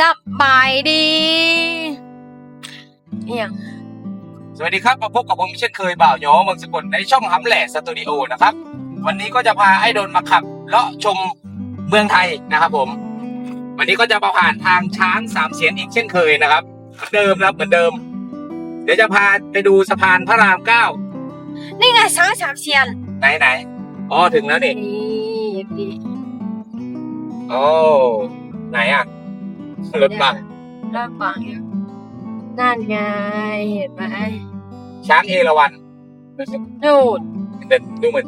สบายดีอหย่างสวัสดีครับมาพบกับผมเช่นเคยบ่าวย้อเมืองสกลในช่องฮัมแหล่สตูดิโอนะครับ วันนี้ก็จะพาไอ้โดนมาขับเลาะชมเมืองไทยนะครับผม วันนี้ก็จะมาผ่านทางช้างสามเสียนอีกเช่นเคยนะครับเหมือนเดิมนะครับเหมือนเดิม เดี๋ยวจะพาไปดูสะพานพระรามเก้านี่ไงช้างสามเสียนไหนไหนอ๋อถึงแล้วนี่นี่ดีโอ้ไหนอะ รถบัสรถบังนั่นไงเห็นไหมช้างเอราวัณนูดเดินดูเหมือน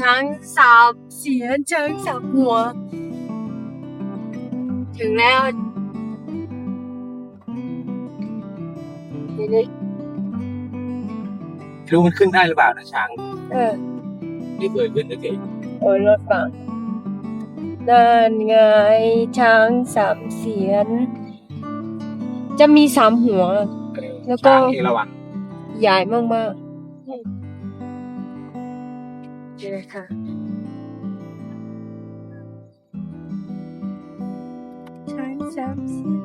ช้างสามเสียนช้างสามหัว ถึงแล้วนี่นี่รู้มันขึ้นได้หรือเปล่านะช้าง เออไม่เคยขึ้นเลยโอ้ยรถบัง นั่นไงช้างสามเสียน จะมีสามหัว แล้วก็ ช้างเอราวัณใหญ่มากมากนี่เลยค่ะช้างสามเสียน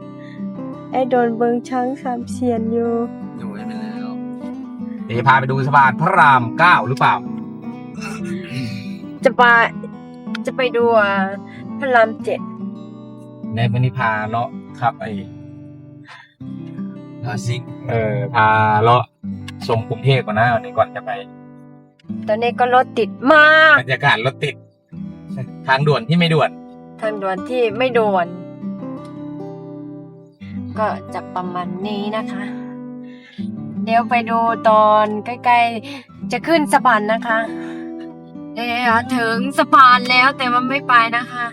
ไอ้โดนเบิงช้างสามเสียนอยู่ ดูไปแล้วเดี๋ยวจะพาไปดูสะพานพระรามเก้าหรือเปล่า จะไปจะไปดูอะพ ระรามเจ็ดในวันนี้พาเลาะครับไอ้ลาซิก เออพาเลาะชมกรุงเทพก่อนนะวันนี้ก่อนจะไป ตอนนี้ก็รถติดมาก บรรยากาศรถติด ทางด่วนที่ไม่ด่วน ทางด่วนที่ไม่ด่วน ก็จะประมาณนี้นะคะ เดี๋ยวไปดูตอนใกล้ๆ จะขึ้นสะพานนะคะเดี๋ยวถึงสะพานแล้วแต่มันไม่ไปนะคะ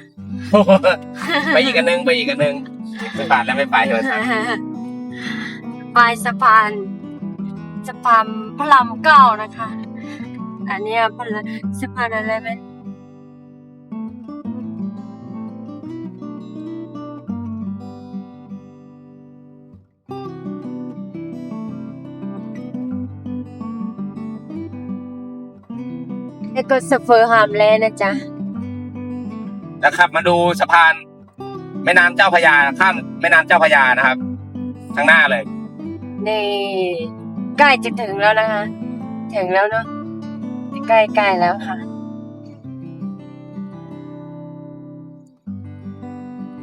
ไปอีกอันหนึงไปอีกอันหนึงไม่ผ่านแล้วไม่ไปเลยสักไปสะพานสะพานพระรามเก้านะคะ อันนี้พระสะพานอะไรไหมแล้วก็สเฟอร์ฮามแลนด์นะจ๊ะ แล้วขับ มาดูสะพานแม่น้ำเจ้าพระยาข้ามแม่น้ำเจ้าพระยานะครับข้างหน้าเลย นี่ใกล้จะถึงแล้วนะคะ ถึงแล้วเนาะใกล้ใกล้ๆแล้วค่ะ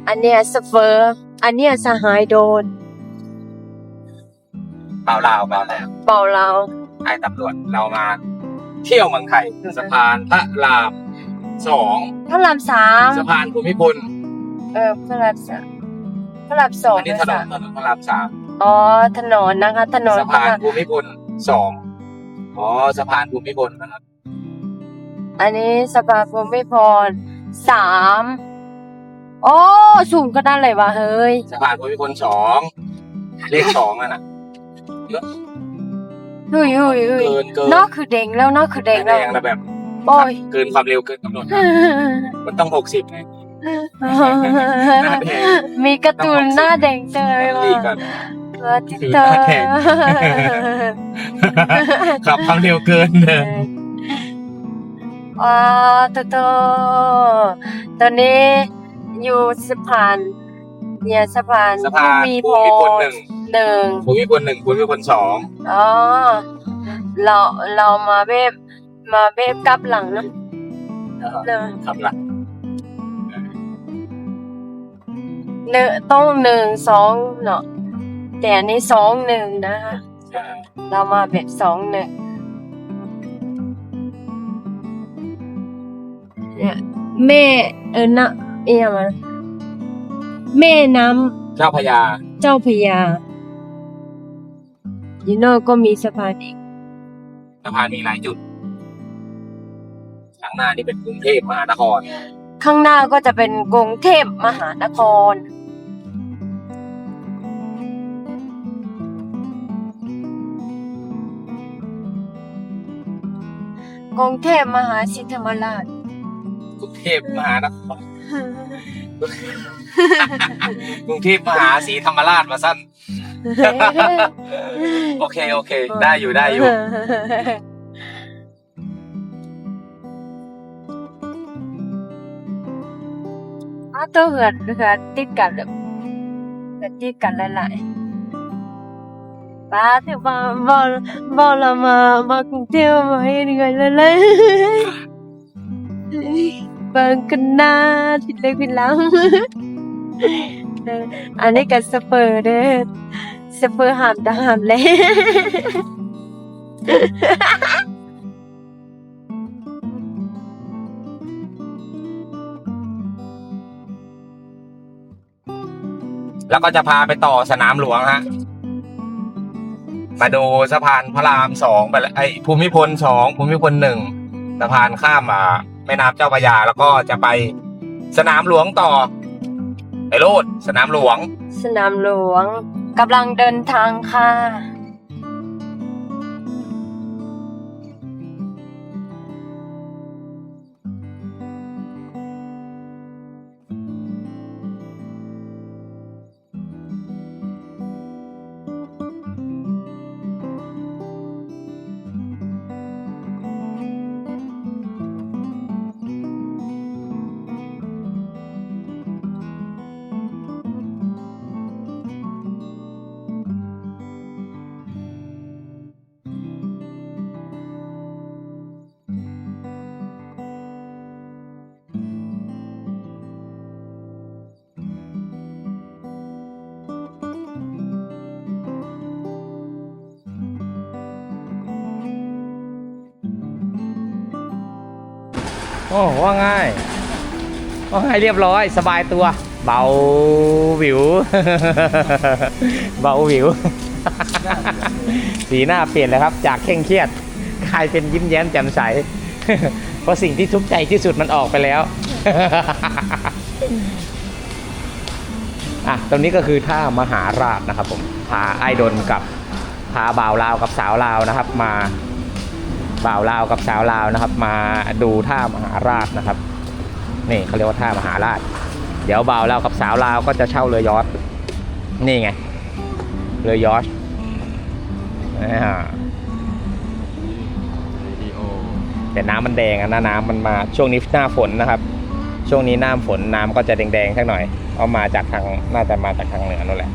อันเนี้ยสเฟอร์อันเนี้ยสหายโดน เปล่าลาวเปล่าแล้วเป่าเรา ไอ้ตำรวจเรามา เที่ยวเมืองไทยสะพานพระรามสอง พระรามสามสะพานภูมิพลเออพระรามสามพระรามสองอันนี้ถนนนะถนนพระรามสามอ๋อถนนนะคะ ถนนสะพานภูมิพลสองอ๋อสะพานภูมิพลนะครับ อันนี้สะพานภูมิพลสามโอ้สูงก็ได้เลยวะเฮ้ยสะพานภูมิพลสองเลขสองอะนะเฮ้ยเฮ้ยเฮ้ยเกินเกินนอกคือเด้งแล้วนอกคือเด้งแรแล้วงแล้วแบบ โอ้ย เกินความเร็วเกินกำหนด มันต้องหกสิบไงแดง มีการ์ตูนหน้าแดงเตยนี่ก่อนว่าทิคือเตหอน้าร์แดงขับความเร็วเกินเนอะอ๋อตัวโตตอนนี้อยู่สะพานเนี่ยสะพานสะพานมีภูมิพลหนึ่งหนึ่งภูมิพลหนึ่งภูมิพลสองอ๋อเราเรามาเบบ มาเบบกลับหลังเนอะเนอะขับหลังหนึ่งต้องหนึ่งสองเนาะแต่อันนี้สองหนึ่งนะคะเรามาแบบสองหนึ่งเนี่ยแม่เออนะเอียมันแม่น้เจ้าพระยาำเจ้าพระยายูโน่ก็มีสะพานอีกสะพานมีหลายจุดข้างหน้านี่เป็นกรุงเทพมหานคร ข้างหน้าก็จะเป็นกรุงเทพมหานคร กรุงเทพมหาสิทธรรมราช กรุงเทพมหานคร กรุงเทพมหาศรีธรรมราชมาสั้น โอเคโอเค ได้อยู่ได้อยู่ ออ้าวตัวเหือดเหือดติดกันแบบเหือดติดกันหลายๆป้าถือว่าบอล แล้วก็จะพาไปต่อสนามหลวงฮะ มาดูสะพานพระรามสองไปเลยไอ้ภูมิพลสองภูมิพลหนึ่งสะพานข้ามอ่าแม่น้ำเจ้าพระยา แล้วก็จะไปสนามหลวงต่อไอโรดสนามหลวง สนามหลวงกำลังเดินทางค่ะ โอ้ว่าง่ายว่าง่ายเรียบร้อย สบายตัว เบาวิว เบาวิว สีหน้าเปลี่ยนเลยครับ จากเคร่งเครียดกลายเป็นยิ้มแย้มแจ่มใส เพราะสิ่งที่ทุกข์ใจที่สุดมันออกไปแล้วอะตรงนี้ก็คือท่ามหาราชนะครับผมพาไอ้ดนกับพาบ่าวลาวกับสาวลาวนะครับ มา บ่าวลาวกับสาวลาวนะครับ มาดูท่ามหาราชนะครับนี่เขาเรียกว่าท่ามหาราช เดี๋ยวบ่าวลาวกับสาวลาวก็จะเช่าเรือยอชต์นี่ไงเรือยอชต์อ่าแต่น้ำมันแดงอะนะน้ำมันมาช่วงนี้หน้าฝนนะครับ ช่วงนี้หน้าฝนน้ำก็จะแดงๆสักหน่อยเอามาจากทางน่าจะมาจากทางเหนือนั่นแหละ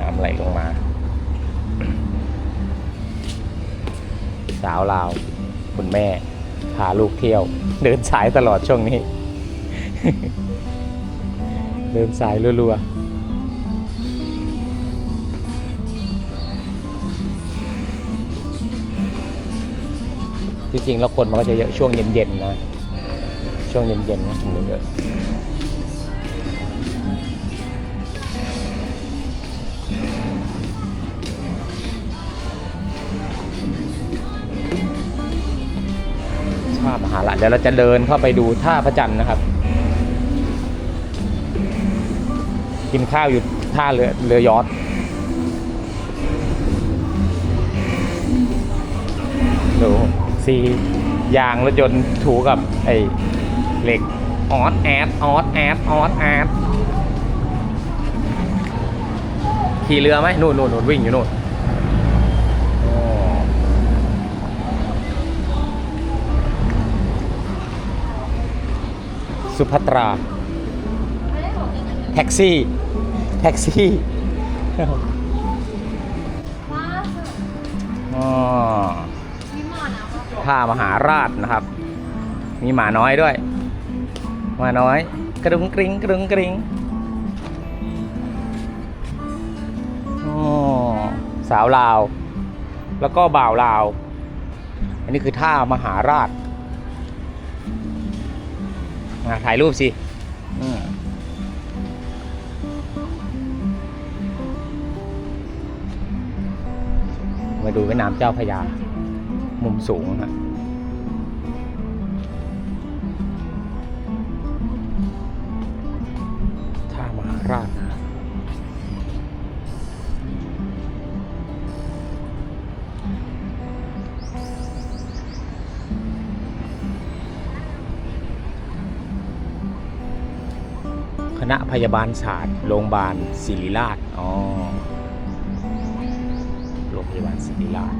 น้ำไหลลงมา สาวลาว คุณแม่พาลูกเที่ยว เดินสายตลอดช่วงนี้ เดินสายรัวๆจริงๆแล้วคนมันก็จะเยอะช่วงเย็นๆนะ ช่วงเย็นๆนะมันเยอะ ท่ามหาละเดี๋ยวเราจะเดินเข้าไปดูท่าพระจันทร์นะครับ กินข้าวอยู่ท่าเรือเรือยอทดูซียางรถยนต์ถูกับไอ้เหล็กออดแอดออดแอดออดแอดขี่เรือไหมนู่นนู่นนู่นวิ่งอยู่นู่น สุภัตรา แท็กซี่ แท็กซี่อ๋อท่ามหาราชนะครับ มีหมาน้อยด้วย หมาน้อย กระดุงกริงกระดุงกริงอ๋อสาวลาว แล้วก็บ่าวลาว อันนี้คือท่ามหาราชมา ถ่ายรูปสิอืมมาดูแม่น้ำเจ้าพระยา มุมสูงฮะท่ามหาราชนะ คณะพยาบาลศาสตร์โรงพยาบาลศิริราชอ๋อโรงพยาบาลศิริราช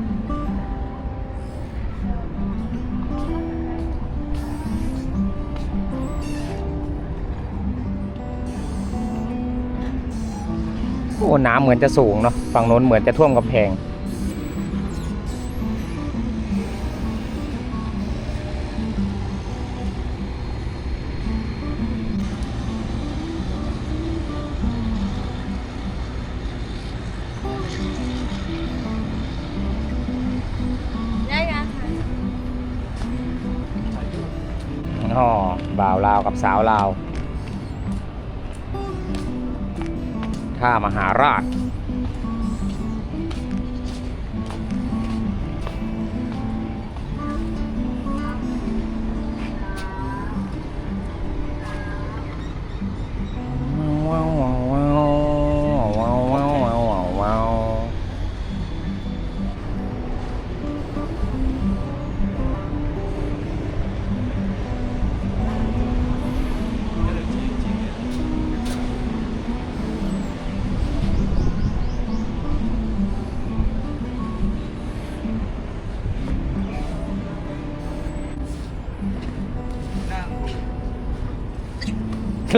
โอ้น้ำเหมือนจะสูงเนาะฝั่งโน้นเหมือนจะท่วมกำแพง อ๋อบ่าวลาวกับสาวลาวท่ามหาราช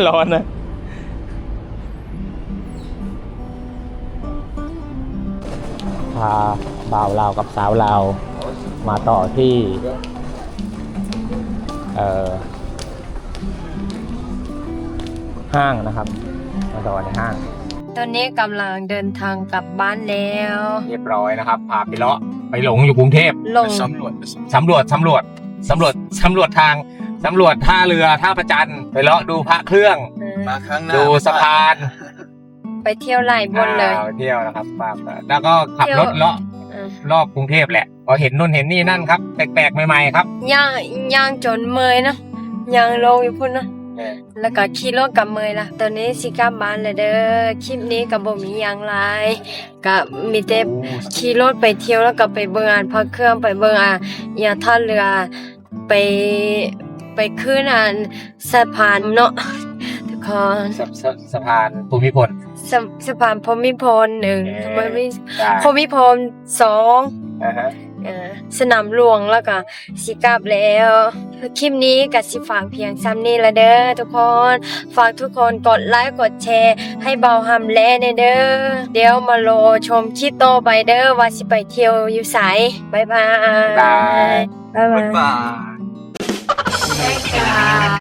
ร้อนนะพาบ่าวลาวกับสาวลาวมาต่อที่ เอ่อ ห้างนะครับ มาต่อในห้าง ตอนนี้กำลังเดินทางกลับบ้านแล้ว เรียบร้อยนะครับ พาไปเลาะไปหลงอยู่กรุงเทพลง สำรวจสำรวจสำรวจสำรวจสำรวจทาง สำรวจท่าเรือท่าประจันไปเลาะดูพระเครื่องเออมาครั้งหน้าดูสะพานไปเที่ยวไหลบนเลย อ่าไปเที่ยวนะครับป้าแล้วก็ขับเที่ยวรถเลาะเออรอบกรุงเทพแหละพอเห็นนู่นเห็นนี่นั่นครับแปลกๆใหม่ๆครับย่างย่างจนเมยนะย่างลงอยู่พุ่นนะแล้วก็ขี่รถกลับเมยละตอนนี้สิกลับบ้านแล้วเด้อ คลิปนี้ก็บ่มีหยังหลายก็มีแต่ขี่รถไปเที่ยวแล้วก็ไปเบิ่งอ่านพระเครื่องไปเบิ่งอะอย่าท่าเรือไป ไปขึ้นอ่านสะพานเนาะทุกคนสะสะสะพานภูมิพล สะสะพานพรหมิพลหนึ่งเอ่อทำไมไม่ได้พรหมิพลสองอ่าฮะเอ่อสนามหลวงแล้วก็สิกลับแล้วคลิปนี้ก็สิฝากเพียงซ้ำนี้ละเด้อทุกคน ฝากทุกคนกดไลค์กดแชร์ ให้เบาหำแลในเด้อเดี๋ยวมาโลชมคลิปโตอไปเด้อว่าสิไปเที่ยวอยู่ไสบายบาย บายบายบายบ๊าย Teka.